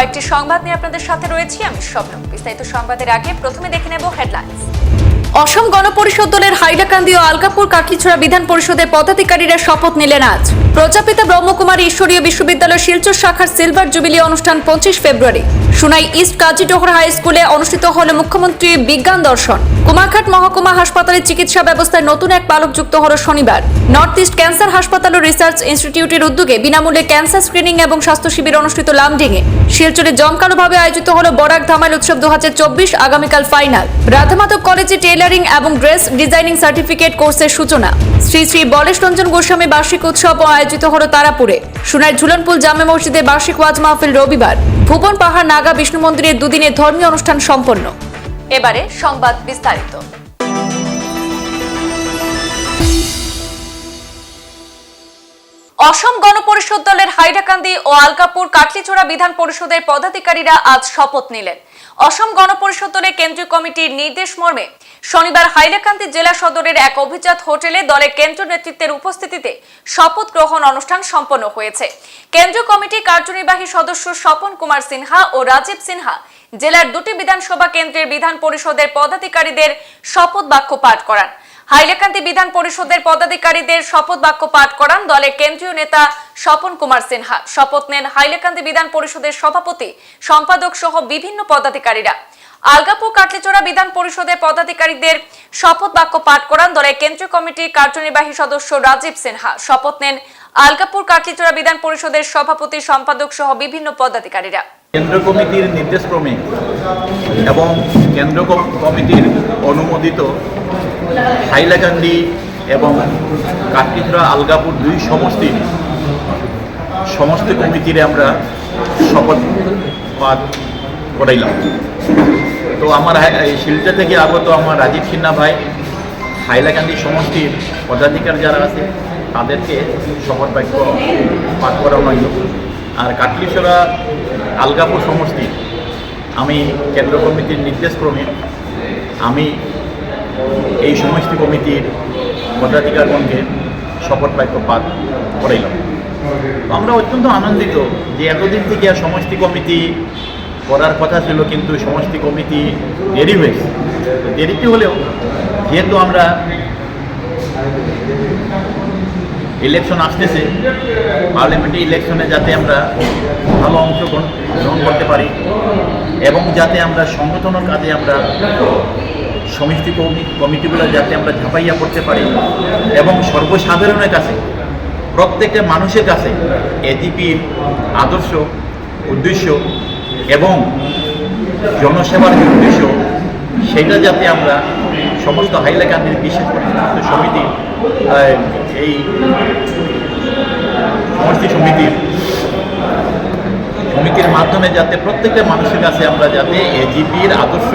কয়েকটি সংবাদ নিয়ে আপনাদের সাথে রয়েছি, আমি স্বপ্ন বিস্তারিত সংবাদের আগে প্রথমে দেখে নেব হেডলাইন্স অসম গণপরিষদ দলের হাইলাকান্দি ও আলগাপুর কাঠিছড়া বিধান পরিষদের পদাধিকারীরা শপথ নিলেন আজ। প্রজাপিতা ব্রহ্মকুমারী ঈশ্বরীয় বিশ্ববিদ্যালয় শিলচর শাখার সিলভার জুবিলি অনুষ্ঠান পঁচিশ ফেব্রুয়ারি। সুনাই ইস্ট কাজীডোহর হাই স্কুলে অনুষ্ঠিত হল মুখ্যমন্ত্রী বিজ্ঞান দর্শন। কুমারঘাট মহকুমা হাসপাতালে চিকিৎসা ব্যবস্থায় নতুন এক বালক যুক্ত হল শনিবার। নর্থ ইস্ট ক্যান্সার হাসপাতাল ও রিসার্চ ইনস্টিটিউটের উদ্যোগে বিনামূল্যে ক্যান্সার স্ক্রিনিং এবং স্বাস্থ্য শিবির অনুষ্ঠিত লামডিংয়ে। শিলচরে জমকালোভাবে আয়োজিত হল বরাক ধামাইল উৎসব দু হাজার চব্বিশ আগামীকাল ফাইনাল। রাধামাধব কলেজে টেইলারিং এবং ড্রেস ডিজাইনিং সার্টিফিকেট কোর্সের সূচনা। শ্রী শ্রী বলেশ রঞ্জন গোস্বামী বার্ষিক উৎসব আয়োজিত হল তারাপুরে। সুনাই ঝুলনপুল জামে মসজিদে বার্ষিক ওয়াজ মাহফিল রবিবার। ভুবন পাহাড় নাগা বিষ্ণু মন্দিরে দুদিনের ধর্মীয় অনুষ্ঠান সম্পন্ন। এবারে সংবাদ বিস্তারিত। অসম গণপরিষদ দলের হাইলাকান্দি ও আলকাপুর কাটলিচোড়া বিধান পরিষদের পদাধিকারীরা আজ শপথ নিলেন। অসম গণপরিষদ দলের কেন্দ্রীয় কমিটির নির্দেশ মর্মে শনিবার হাইলাকান্দি জেলা সদরের এক অভিজাত হোটেলে দলের কেন্দ্রীয় নেতৃত্বের উপস্থিতিতে শপথ গ্রহণ অনুষ্ঠান সম্পন্ন হয়েছে। কেন্দ্রীয় কমিটির কার্যনির্বাহী সদস্য স্বপন কুমার সিনহা ও রাজীব সিনহা জেলার দুটি বিধানসভা কেন্দ্রের বিধান পরিষদের পদাধিকারীদের শপথ বাক্য পাঠ করান। হাইলাকান্দি বিধান পরিষদের পদাধিকারীদের শপথ বাক্য পাঠ করান দলের কেন্দ্রীয় নেতা স্বপন কুমার সিনহা। শপথ নেন হাইলাকান্দি বিধান পরিষদের সভাপতি, সম্পাদক সহ বিভিন্ন পদাধিকারীরা। আলগাপুর কাটলিচোড়া বিধান পরিষদের পদাধিকারীদের শপথ বাক্য পাঠ করান দলের কেন্দ্রীয় কমিটির কার্যনির্বাহী সদস্য রাজীব সিনহা। শপথ নেন আলগাপুর কাটলিচোড়া বিধান পরিষদের সভাপতি, সম্পাদক সহ বিভিন্ন পদাধিকারীরা। কেন্দ্র কমিটির নির্দেশক্রমে এবং কেন্দ্র কমিটির অনুমোদিত হাইলাকান্দি এবং কাটিছড়া আলগাপুর দুই সমষ্টির সমস্ত কমিটিরে আমরা শপথ পাঠ করাইলাম। তো আমার এই শিলচা থেকে আগত আমার রাজীব সিনহা ভাই, হাইলাকান্দি সমষ্টির পদাধিকার যারা আছে, তাদেরকে শপথ বাক্য পাঠ করানো হইল আর কাটলিছড়া আলগাপুর সমষ্টি, আমি কেন্দ্র কমিটির নির্দেশক্রমে আমি এই সমষ্টি কমিটির পদাধিকারগণকে শপথ বাক্য পাঠ করাইলাম। আমরা অত্যন্ত আনন্দিত যে এতদিন থেকে সমষ্টি কমিটি করার কথা ছিল, কিন্তু সমষ্টি কমিটি দেরি হয়েছে। দেরিতে হলেও, যেহেতু আমরা ইলেকশন আসতেছে পার্লামেন্টারি ইলেকশনে যাতে আমরা ভালো অংশগ্রহণ গ্রহণ করতে পারি এবং যাতে আমরা সংগঠনের কাজে আমরা কমি- কমিটিগুলো যাতে আমরা ঝাঁপাইয়া করতে পারি এবং সর্বসাধারণের কাছে, প্রত্যেকটা মানুষের কাছে এজিপির আদর্শ, উদ্দেশ্য এবং জনসেবার যে উদ্দেশ্য, সেটা যাতে আমরা সমস্ত হাইলাকান্দির বিশেষ করে সমিতি এই সমষ্টি সমিতির সমিতির মাধ্যমে যাতে প্রত্যেকটা মানুষের কাছে আমরা যাতে এজিপির আদর্শ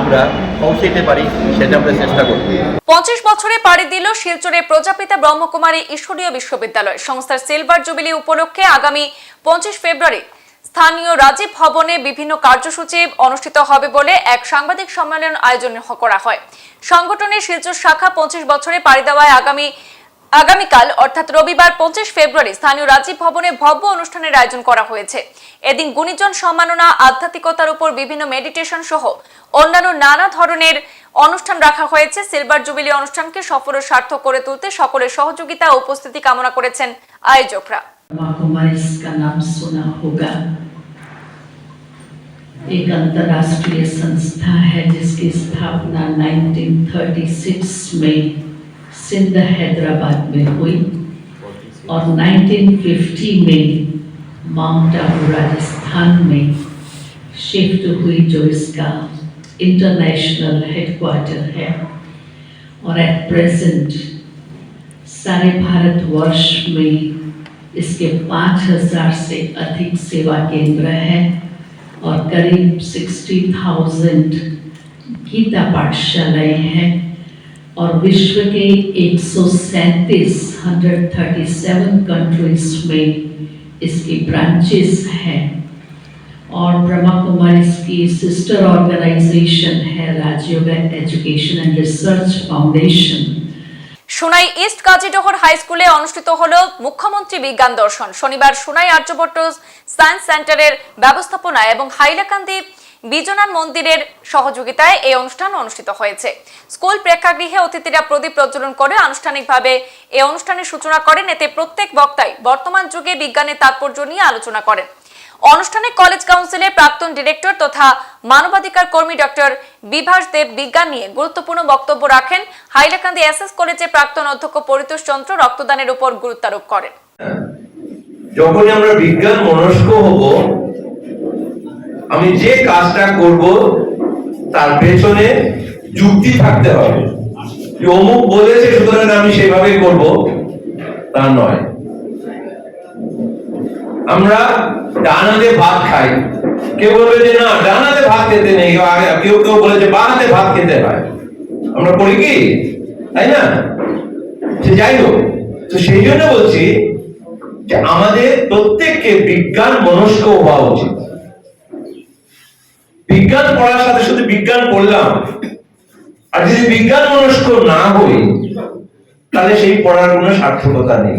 আমরা পৌঁছাইতে পারি, সেটা আমরা চেষ্টা করব। পঁচিশ বছরে পাড়ি দিল শিলচরে প্রজাপিতা ব্রহ্মকুমারী ঈশ্বরীয় বিশ্ববিদ্যালয়। সংস্থার সিলভার জুবিলি উপলক্ষে আগামী পঁচিশ ফেব্রুয়ারি স্থানীয় রাজীব ভবনে বিভিন্ন কার্যসূচি অনুষ্ঠিত হবে বলে এক সাংবাদিক সম্মেলন আয়োজন করা হয়। সংগঠনের শিলচর শাখা পঁচিশ বছরে পাড়ি দেওয়ায় আগামী, আগামীকাল, অর্থাৎ রবিবার পঁচিশ ফেব্রুয়ারি, স্থানীয় রাজীব ভবনে ভব্য অনুষ্ঠানের আয়োজন করা হয়েছে। এদিন গুণীজন সম্মাননা, আধ্যাত্মিকতার উপর বিভিন্ন মেডিটেশন সহ অন্যান্য নানা ধরনের অনুষ্ঠান রাখা হয়েছে। সিলভার জুবিলি অনুষ্ঠানকে সফল ও সার্থক করে তুলতে সকলের সহযোগিতা ও উপস্থিতি কামনা করেছেন আয়োজকরা। एक अंतर्राष्ट्रीय संस्था है जिसकी स्थापना 1936 में सिंध, हैदराबाद में हुई और 1950 में माउंट आबू राजस्थान में शिफ्ट हुई, जो इसका इंटरनेशनल हेडक्वार्टर है। और एट प्रेजेंट सारे भारतवर्ष में इसके पाँच हज़ार से अधिक सेवा केंद्र हैं। और करीब सिक्सटी थाउज़ेंड गीता पाठशालाएँ हैं और विश्व के एक सौ कंट्रीज़ में इसकी ब्रांचेस हैं। और ब्रह्मा कुमारी की सिस्टर ऑर्गेनाइजेशन है Rajyoga education and research foundation Sonai east Kazidohar high স্কুলে অনুষ্ঠিত হল মুখ্যমন্ত্রী বিজ্ঞান দর্শন। শনিবার সোনাই আর্যভট্ট সায়েন্স সেন্টারের ব্যবস্থাপনায় এবং হাইলাকান্দি বিজনান মন্দিরের সহযোগিতায় এই অনুষ্ঠান অনুষ্ঠিত হয়েছে। স্কুল প্রেক্ষাগৃহে অতিথিরা প্রদীপ প্রজ্বলন করে আনুষ্ঠানিকভাবে এই অনুষ্ঠানের সূচনা করেন। এতে প্রত্যেক বক্তাই বর্তমান যুগে বিজ্ঞানের তাৎপর্য নিয়ে আলোচনা করেন। অনুষ্ঠানে কলেজ কাউন্সিলের প্রাক্তন ডিরেক্টর তথা মানবাধিকার কর্মী ডক্টর বিভাস দেব বিজ্ঞান নিয়ে গুরুত্বপূর্ণ বক্তব্য রাখেন। হাইলাকান্দি এসএস কলেজের প্রাক্তন অধ্যক্ষ পরিতোষ চন্দ্র রক্তদানের উপর গুরুত্বারোপ করেন। যখনই আমরা বিজ্ঞান মনস্ক হব, আমি যে কাজটা করব, তার পেছনে যুক্তি থাকতে হবে। অমুক বলেছে, সুতরাং আমি সেভাবে করব, তা নয়। আমরা ডানাতে ভাত খাই। কেউ বলবে যে, না, ডানাতে ভাত খেতে নেই। কেউ কেউ বলে যে বানাতে ভাত খেতে হয়। আমরা করি কি? তাই না? সে যাই হোক, তো সেই জন্য বলছি যে, আমাদের প্রত্যেককে বিজ্ঞান মনস্ক হওয়া উচিত। বিজ্ঞান পড়ার সাথে সাথে বিজ্ঞান পড়লাম। আর যদি বিজ্ঞান মনস্ক না হই, তাহলে সেই পড়ার কোনো সার্থকতা নেই।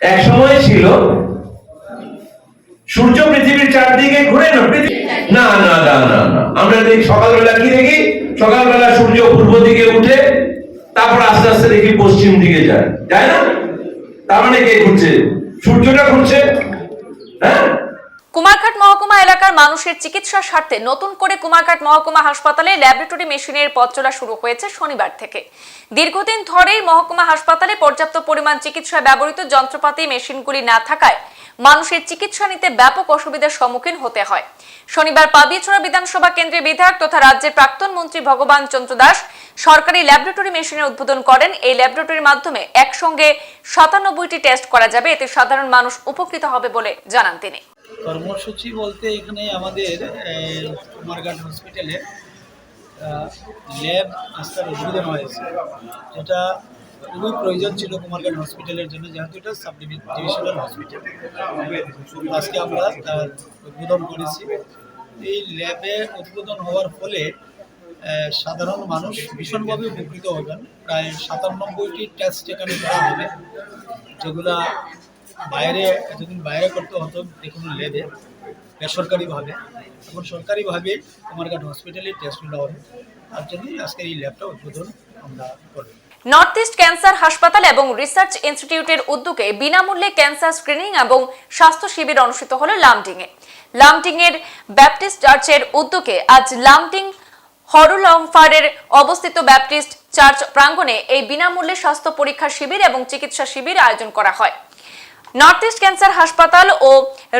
এক সময় ছিল সূর্য পৃথিবীর চারদিকে ঘুরে না না না না না না। আমরা দেখি সকালবেলা কি দেখি? সকালবেলা সূর্য পূর্ব দিকে উঠে, তারপর আস্তে আস্তে দেখি পশ্চিম দিকে যায়। যায় না? তার মানে কে ঘুরছে? সূর্যটা ঘুরছে। হ্যাঁ? কুমারঘাট মহকুমা এলাকার মানুষের চিকিৎসার স্বার্থে নতুন করে কুমারঘাট মহকুমা হাসপাতালে ল্যাবরেটরি মেশিনের পথ চলা শুরু হয়েছে শনিবার থেকে। দীর্ঘদিন ধরেই মহকুমা হাসপাতালে পর্যাপ্ত পরিমাণ চিকিৎসায় ব্যবহৃত যন্ত্রপাতি, মেশিনগুলি না থাকায় মানুষের চিকিৎসা নিতে ব্যাপক অসুবিধার সম্মুখীন হতে হয়। শনিবার পাবিয়াছড়া বিধানসভা কেন্দ্রের বিধায়ক তথা রাজ্যের প্রাক্তন মন্ত্রী ভগবান চন্দ্র দাস সরকারি ল্যাবরেটরি মেশিনের উদ্বোধন করেন। এই ল্যাবরেটরির মাধ্যমে একসঙ্গে সাতানব্বইটি টেস্ট করা যাবে। এতে সাধারণ মানুষ উপকৃত হবে বলে জানান তিনি। কর্মসূচি বলতে এখানে আমাদের কুমারঘাট হসপিটালে ল্যাব আস্থার উদ্বোধন হয়েছে যেটা খুবই প্রয়োজন ছিল কুমারঘাট হসপিটালের জন্য, যেহেতু এটা সাব ডিভিশনাল হসপিটাল। আজকে আমরা তার উদ্বোধন করেছি। এই ল্যাবে উদ্বোধন হওয়ার ফলে সাধারণ মানুষ ভীষণভাবে উপকৃত হবেন। প্রায় সাতানব্বইটি টেস্ট এখানে করা হবে, যেগুলা বাইরে, এতদিন বাইরে করতে হতো যে লেবে বেসরকারিভাবে। এখন সরকারিভাবে কুমারঘাট হসপিটালে টেস্টগুলো হবে। তার জন্যই আজকের এই ল্যাবটা উদ্বোধন আমরা করব নর্থ ইস্ট ক্যান্সার হাসপাতাল এবং রিসার্চ ইনস্টিটিউটের উদ্যোগে বিনামূল্যে ক্যান্সার স্ক্রিনিং এবং স্বাস্থ্য শিবির অনুষ্ঠিত হলো লামডিংয়ে। লামডিংয়ের ব্যাপটিস্ট চার্চের উদ্যোগে আজ লামডিং হরুলংফারের অবস্থিত ব্যাপটিস্ট চার্চ প্রাঙ্গণে এই বিনামূল্যে স্বাস্থ্য পরীক্ষা শিবির এবং চিকিৎসা শিবির আয়োজন করা হয়। নর্থ ইস্ট ক্যান্সার হাসপাতাল ও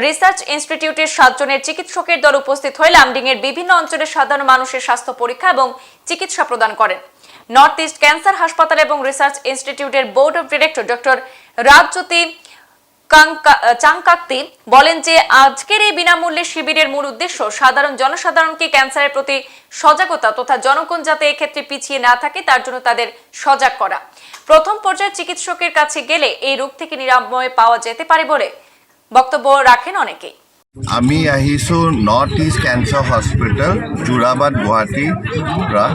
রিসার্চ ইনস্টিটিউটের সাতজনের চিকিৎসকের দল উপস্থিত হয়ে লামডিং এর বিভিন্ন অঞ্চলের সাধারণ মানুষের স্বাস্থ্য পরীক্ষা এবং চিকিৎসা প্রদান করেন। নর্থ ইস্ট ক্যান্সার হাসপাতাল এবং রিসার্চ ইনস্টিটিউটের board of director doctor Rajjyoti Changkakoti বলেন যে আজকের এই বিনামূল্যে শিবিরের মূল উদ্দেশ্য সাধারণ জনসাধারণকে ক্যান্সারের প্রতি সজাগতা তথা জনগণ যাতে এক্ষেত্রে পিছিয়ে না থাকে, তার জন্য তাদের সজাগ করা। প্রথম পর্যায়ে চিকিৎসকের কাছে গেলে এই রোগ থেকে নিরাময় পাওয়া যেতে পারে বলে বক্তব্য রাখেন অনেকেই। আমি আহিছোঁ north east cancer hospital Jorabat গুৱাহাটীৰ পৰা।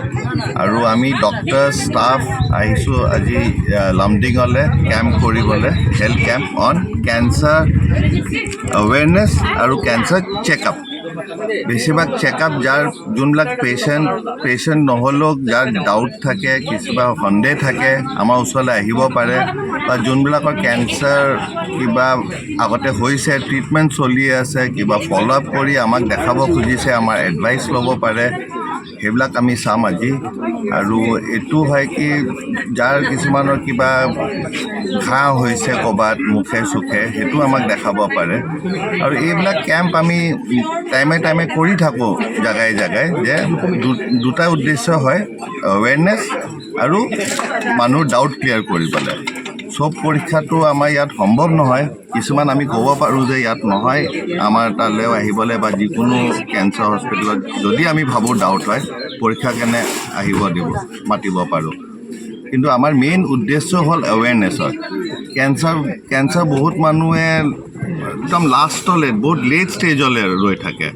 আৰু আমি ডক্টৰ ষ্টাফ আহিছোঁ আজি লামডিঙলৈ কেম্প কৰিবলৈ health camp on cancer awareness আৰু কেঞ্চাৰ চেকআপ বেছিভাগ চেকআপ যাৰ যোনবিলাক পেচেণ্ট পেচেণ্ট নহ'লেও যাৰ ডাউট থাকে কিছুমান সন্দেহ থাকে, আমাৰ ওচৰলৈ আহিব পাৰে, বা যোনবিলাকৰ কেঞ্চাৰ কিবা আগতে হৈছে ট্ৰিটমেণ্ট চলি আছে, কিবা ফ'ল' আপ কৰি আমাক দেখাব খুজিছে, আমাৰ এডভাইচ ল'ব পাৰে সেইবিলাক আমি চাম আজি। আৰু এইটো হয় কি, যাৰ কিছুমানৰ কিবা ঘাঁ হৈছে ক'ৰবাত মুখে চুখে, সেইটো আমাক দেখাব পাৰে। আৰু এইবিলাক কেম্প আমি টাইমে টাইমে কৰি থাকোঁ, জেগাই জেগাই, যে দুটা উদ্দেশ্য হয় এৱেৰনেছ আৰু মানুহৰ ডাউট ক্লিয়াৰ কৰিবলৈ চব পৰীক্ষাটো আমাৰ ইয়াত সম্ভৱ নহয়। কিছুমান আমি ক'ব পাৰোঁ যে ইয়াত নহয়। আমাৰ তালৈও আহিবলৈ বা যিকোনো কেঞ্চাৰ হস্পিটেলত যদি আমি ভাবোঁ ডাউট হয়, পৰীক্ষা কেনে আহিব দিব, মাতিব পাৰোঁ। কিন্তু আমাৰ মেইন উদ্দেশ্য হ'ল এৱেৰনেছৰ কেঞ্চাৰ কেঞ্চাৰ বহুত মানুহে একদম লাষ্টলৈ বহুত লেট ষ্টেজলৈ ৰৈ থাকে।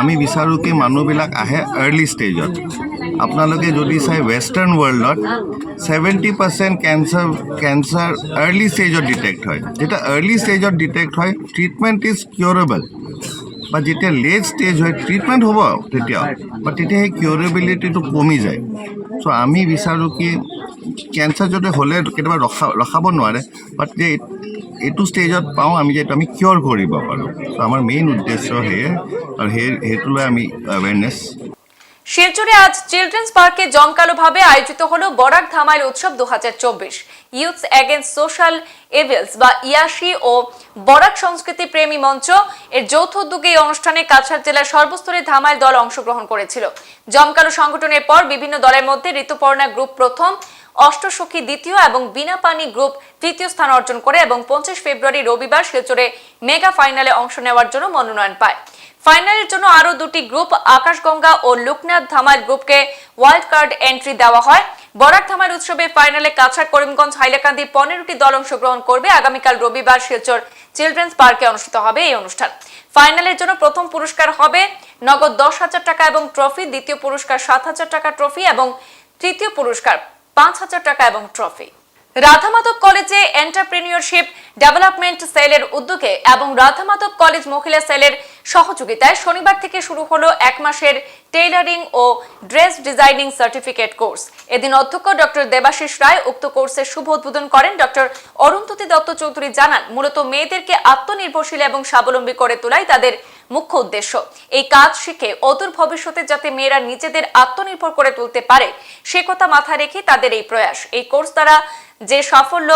আমি বিচাৰোঁ কি মানুহবিলাক আহে আৰ্লি ষ্টেজত আপোনালোকে যদি চাই western ৱৰ্ল্ডত seventy percent cancer cancer early ষ্টেজত ডিটেক্ট হয়। যেতিয়া আৰ্লি ষ্টেজত ডিটেক্ট হয় ট্ৰিটমেণ্ট ইজ কিউৰেবল বা যেতিয়া লেট ষ্টেজ হয় ট্ৰিটমেণ্ট হ'ব তেতিয়া বা তেতিয়া সেই কিউৰেবিলিটিটো কমি যায়। চ' আমি বিচাৰোঁ কি কেঞ্চাৰ যদি হ'লে কেতিয়াবা ৰখা ৰখাব নোৱাৰে। বাট এইটো ষ্টেজত পাওঁ, আমি যে আমি কিয়ৰ কৰিব পাৰোঁ। আমাৰ মেইন উদ্দেশ্য সেয়ে, আৰু সেই, সেইটো লৈ আমি এৱেৰনেছ শিলচরে আজ চিলড্রেন্স পার্কে জমকালোভাবে আয়োজিত হলো বরাক ধামাইল উৎসব দু ইউথস এগেন্স্ট সোশ্যাল এভেলস বা ইয়াসি ও বরাক সংস্কৃতি প্রেমী মঞ্চ এর যৌথ উদ্যোগে এই অনুষ্ঠানে কাছাড় জেলার সর্বস্তরে ধামাইল দল অংশগ্রহণ করেছিল। জমকালো সংগঠনের পর বিভিন্ন দলের মধ্যে ঋতুপর্ণা গ্রুপ প্রথম অষ্টসখী দ্বিতীয় এবং বিনা পানি গ্রুপ তৃতীয় স্থান অর্জন করে এবং পঁচিশ ফেব্রুয়ারি রবিবার শিলচরে মেগা ফাইনালে অংশ নেওয়ার জন্য মনোনয়ন পায়। ফাইনালের জন্য আরও দুটি গ্রুপ, আকাশগঙ্গা ও লোকনাথ ধামাইল গ্রুপকে ওয়াইল্ড কার্ড এন্ট্রি দেওয়া হয়। বরাক ধামাইল উৎসবে ফাইনালে কাছাড় করিমগঞ্জ হাইলাকান্দি পনেরোটি দল অংশগ্রহণ করবে। আগামীকাল রবিবার শিলচর চিলড্রেন্স পার্কে অনুষ্ঠিত হবে এই অনুষ্ঠান। ফাইনালের জন্য প্রথম পুরস্কার হবে নগদ দশ হাজার টাকা এবং ট্রফি, দ্বিতীয় পুরস্কার সাত হাজার টাকা ট্রফি এবং তৃতীয় পুরস্কার পাঁচ হাজার টাকা এবং ট্রফি। রাধামাধব কলেজে এন্টারপ্রেনিয়রশিপ, ডেভেলপমেন্ট সেলের উদ্যোগে এবং রাধামাধব কলেজ মহিলা সেলের সহযোগিতায় শনিবার থেকে শুরু হলো এক মাসের টেইলারিং ও ড্রেস ডিজাইনিং সার্টিফিকেট কোর্স। এদিন অধ্যক্ষ ডক্টর দেবাশিস রায় উক্ত কোর্সের শুভ উদ্বোধন করেন ডক্টর অরুন্ধতী দত্ত চৌধুরী জানান, মূলত মেয়েদেরকে আত্মনির্ভরশীল এবং স্বাবলম্বী করে তোলাই তাদের মুখ্য উদ্দেশ্য। এই কাজ শিখে অদূর ভবিষ্যতে যাতে মেয়েরা নিজেদের আত্মনির্ভর করে তুলতে পারে, সে কথা মাথায় রেখে তাদের এই প্রয়াস। এই কোর্স দ্বারা যে সাফল্য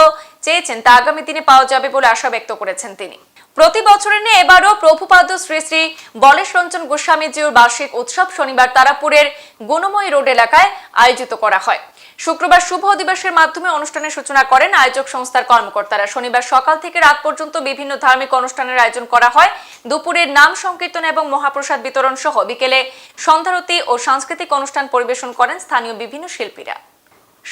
চেয়েছেন তা আগামী দিনে পাওয়া যাবে বলে আশা ব্যক্ত করেছেন তিনি। প্রতি বছরের নিয়ে এবারও প্রভুপাদ শ্রী শ্রী বলেশ রঞ্জন গোস্বামীজির বার্ষিক উৎসব শনিবার তারাপুরের গুণময়ী রোড এলাকায় আয়োজিত করা হয়। শুক্রবার শুভ দিবসের মাধ্যমে অনুষ্ঠানের সূচনা করেন আয়োজক সংস্থার কর্মকর্তারা। শনিবার সকাল থেকে রাত পর্যন্ত বিভিন্ন ধার্মিক অনুষ্ঠানের আয়োজন করা হয়। দুপুরের নাম সংকীর্তন এবং মহাপ্রসাদ বিতরণ সহ বিকেলে সন্ধ্যারতি ও সাংস্কৃতিক অনুষ্ঠান পরিবেশন করেন স্থানীয় বিভিন্ন শিল্পীরা।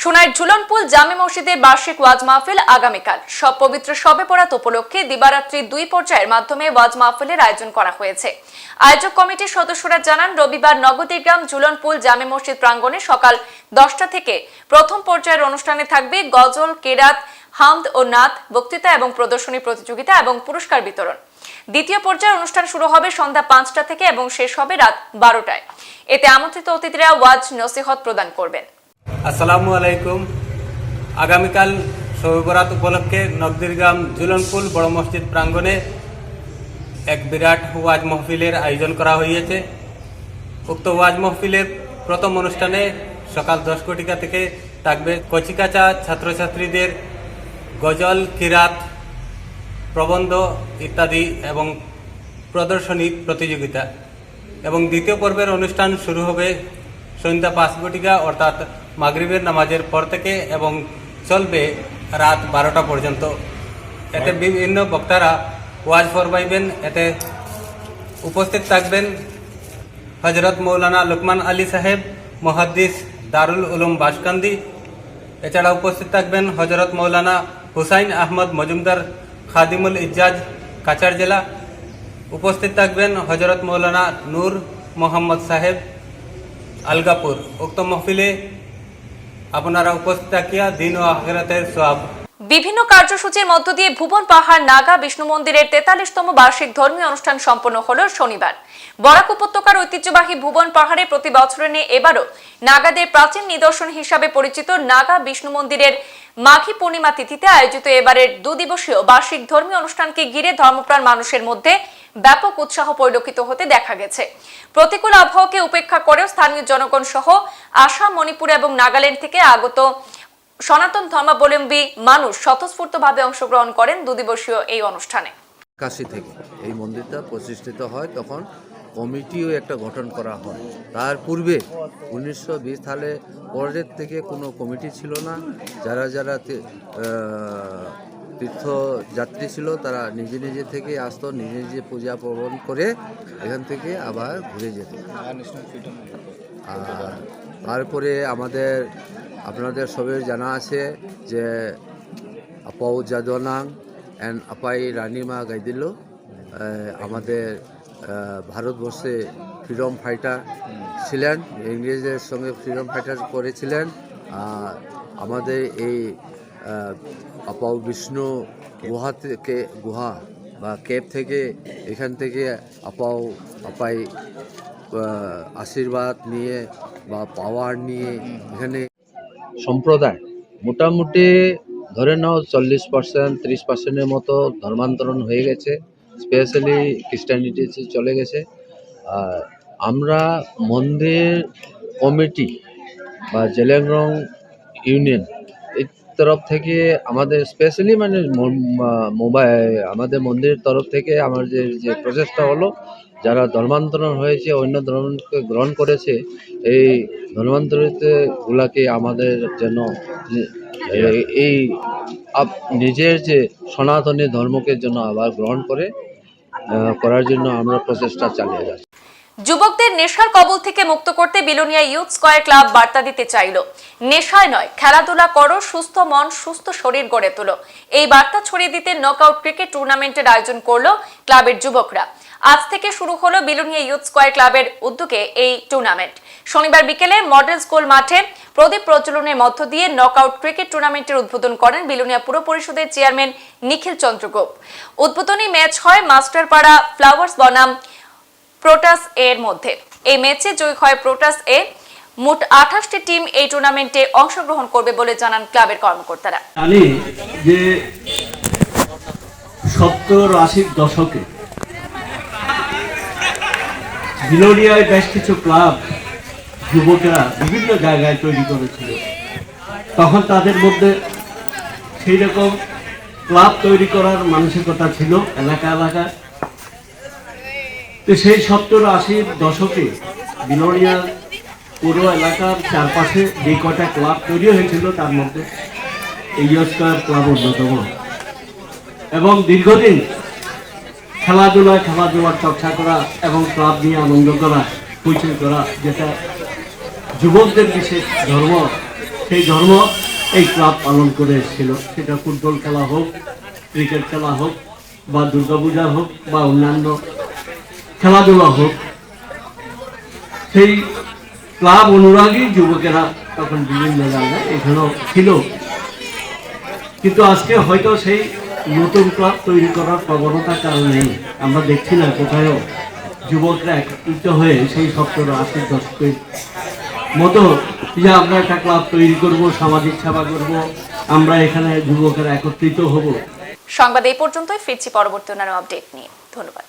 সোনার ঝুলনপুল জামে মসজিদের বার্ষিক ওয়াজ মাহফিল আগামীকাল। সব পবিত্র সবে পড়াত উপলক্ষে দিবারাত্রি দুই পর্যায়ের মাধ্যমে ওয়াজ মাহফিলের আয়োজন করা হয়েছে। আয়োজক কমিটির সদস্যরা জানান, রবিবার নগদীগ্রাম ঝুলনপুল জামে মসজিদ প্রাঙ্গণে সকাল দশটা থেকে প্রথম পর্যায়ের অনুষ্ঠানে থাকবে গজল, কেরাত, হামদ ও নাথ বক্তৃতা এবং প্রদর্শনী প্রতিযোগিতা এবং পুরস্কার বিতরণ। দ্বিতীয় পর্যায়ের অনুষ্ঠান শুরু হবে সন্ধ্যা পাঁচটা থেকে এবং শেষ হবে রাত বারোটায়। এতে আমন্ত্রিত অতিথিরা ওয়াজ নসিহত প্রদান করবেন। আসসালামু আলাইকুম। আগামীকাল শবে উপলক্ষে নকদিরগ্রাম জুলনপুল বড় মসজিদ প্রাঙ্গণে এক বিরাট ওয়াজ মহফিলের আয়োজন করা হয়েছে উক্ত ওয়াজ মহফিলের প্রথম অনুষ্ঠানে সকাল দশ কোটিকা থেকে থাকবে কচিকাচা ছাত্রছাত্রীদের গজল, কিরাত, প্রবন্ধ ইত্যাদি এবং প্রদর্শনী প্রতিযোগিতা। এবং দ্বিতীয় পর্বের অনুষ্ঠান শুরু হবে সন্ধ্যা পাঁচ কোটিকা অর্থাৎ মাগরিবের নামাজের পর থেকে এবং চলবে রাত বারোটা পর্যন্ত। এতে বিভিন্ন বক্তারা ওয়াজ ফরমাইবেন এতে উপস্থিত থাকবেন হজরত মৌলানা লুকমান আলী সাহেব মহাদ্দিস দারুল উলুম বাসকান্দি। এছাড়া উপস্থিত থাকবেন হজরত মৌলানা হুসাইন আহমদ মজুমদার খাদিমুল ইজাজ কাছাড় জেলা। উপস্থিত থাকবেন হজরত মৌলানা নূর মোহাম্মদ সাহেব আলগাপুর। উক্ত মহফিলে আপনারা উপস্থিত থাকিয়া দিন ও আখেরাতের সব বিভিন্ন কার্যসূচির মধ্য দিয়ে ভুবন পাহাড়, নাগা, বিষ্ণু মন্দিরের তেতাল্লিশতম বার্ষিক ধর্মীয় অনুষ্ঠান সম্পন্ন হল শনিবার। বরাক উপত্যকার ঐতিহ্যবাহী ভুবন পাহাড়ে প্রতি বছরের নিয়ে এবারও নাগাদের প্রাচীন নিদর্শন হিসাবে পরিচিত নাগা, বিষ্ণু মন্দিরের মাঘী পূর্ণিমা তিথিতে আয়োজিত এবারের দুদিবসীয় বার্ষিক ধর্মীয় অনুষ্ঠানকে ঘিরে ধর্মপ্রাণ মানুষের মধ্যে ব্যাপক উৎসাহ পরিলক্ষিত হতে দেখা গেছে। প্রতিকূল আবহাওয়াকে উপেক্ষা করেও স্থানীয় জনগণ সহ আসাম, মণিপুর এবং নাগাল্যান্ড থেকে আগত সনাতন ধর্মাবলম্বী মানুষ স্বতঃস্ফূর্তভাবে অংশগ্রহণ করেন দুদিবসীয় এই অনুষ্ঠানে। কাশি থেকে। এই মন্দিরটা প্রতিষ্ঠিত হয় তখন কমিটিও একটা গঠন করা হয়। তার পূর্বে উনিশশো বিশ সালে পরের থেকে কোনো কমিটি ছিল না। যারা যারা তীর্থযাত্রী ছিল, তারা নিজে নিজে থেকে আসতো, নিজে নিজে পূজা পার্বণ করে এখান থেকে আবার ঘুরে যেত। আর তারপরে আমাদের, আপনাদের সবের জানা আছে যে আপাউ জাদনাং অ্যান্ড আপাই রানিমা গাইদিল আমাদের ভারতবর্ষে ফ্রিডম ফাইটার ছিলেন, ইংরেজদের সঙ্গে ফ্রিডম ফাইটার করেছিলেন। আমাদের এই আপাও বিষ্ণু গুহা থেকে গুহা বা কেপ থেকে এখান থেকে আপাও আপাই আশীর্বাদ নিয়ে বা পাওয়ার নিয়ে এখানে সম্প্রদায় মোটামুটি ধরে নাও চল্লিশ পার্সেন্ট ত্রিশ পার্সেন্টের মতো ধর্মান্তরণ হয়ে গেছে স্পেশালি খ্রিস্টানিটিতে চলে গেছে। আর আমরা মন্দির কমিটি বা জেলেংরং ইউনিয়ন তরফ থেকে আমাদের স্পেশালি মানে মোবাইল আমাদের মন্দিরের তরফ থেকে আমার যে যে প্রচেষ্টা হলো, যারা ধর্মান্তরণ হয়েছে, অন্য ধর্মকে গ্রহণ করেছে, এই ধর্মান্তরিত গুলাকে আমাদের যেন এই নিজের যে সনাতনী ধর্মকে জন্য আবার গ্রহণ করে করার জন্য আমরা প্রচেষ্টা চালিয়ে যাচ্ছি। যুবকদের নেশার কবল থেকে মুক্ত করতে বিলোনিয়া ইউথ স্কয়ার ক্লাব বার্তা দিতে চাইল। নেশায় নয়, খেলাধুলা করো, সুস্থ মন, সুস্থ শরীর গড়ে তোলো। এই বার্তা ছড়িয়ে দিতে নকআউট ক্রিকেট টুর্নামেন্টের আয়োজন করল ক্লাবের যুবকরা। আজ থেকে শুরু হলো বিলোনিয়া ইউথ স্কয়ার ক্লাবের উদ্যোগে এই টুর্নামেন্ট শনিবার বিকেলে মডেল স্কুল মাঠে প্রদীপ প্রজ্বলনের মধ্য দিয়ে নকআউট ক্রিকেট টুর্নামেন্টের উদ্বোধন করেন বিলোনিয়া পুর পরিষদের চেয়ারম্যান নিখিল চন্দ্র গোপ। উদ্বোধনী ম্যাচ হয় মাস্টারপাড়া ফ্লাওয়ার্স বনাম প্রোটাস এর মধ্যে। এই ম্যাচে জয়ী হয় প্রোটাস এ। মোট আঠাশটি টিম এই টুর্নামেন্টে অংশগ্রহণ করবে বলে জানান ক্লাবের কর্মকর্তারা। জানি যে সত্তর আশির দশকে বিলোনিয়ায় বেশ কিছু ক্লাব, যুবকেরা বিভিন্ন জায়গায় তৈরি করেছিল। তখন তাদের মধ্যে সেই রকম ক্লাব তৈরি করার মানসিকতা ছিল এলাকা এলাকায়। তো সেই সত্তর আশির দশকে বিলোনিয়া পুরো এলাকার চারপাশে যে কটা ক্লাব তৈরি হয়েছিল, তার মধ্যে এই ইয়স্কার ক্লাব অন্যতম। এবং দীর্ঘদিন খেলাধুলায় খেলাধুলার চর্চা করা এবং ক্লাব নিয়ে আনন্দ করা, পরিচয় করা, যেটা যুবকদের বিশেষ ধর্ম, সেই ধর্ম এই ক্লাব পালন করে এসেছিল। সেটা ফুটবল খেলা হোক, ক্রিকেট খেলা হোক, বা দুর্গাপূজা হোক, বা অন্যান্য খেলাধুলা হোক, সেই ক্লাব অনুরাগী যুবকেরা তখন বিভিন্ন জায়গায় এখানেও ছিল। কিন্তু আজকে হয়তো সেই নতুন ক্লাব তৈরি করার প্রবণতা কারণ আমরা দেখছি না কোথায়ও যুবকরা একত্রিত হয়ে সেই সত্তর আশি দশকের মতো যে আমরা একটা ক্লাব তৈরি করব, সামাজিক সেবা করব, আমরা এখানে যুবকেরা একত্রিত হব। সংবাদ এই পর্যন্তই, ফিরছি পরবর্তী অন্যান্য আপডেট নিয়ে। ধন্যবাদ।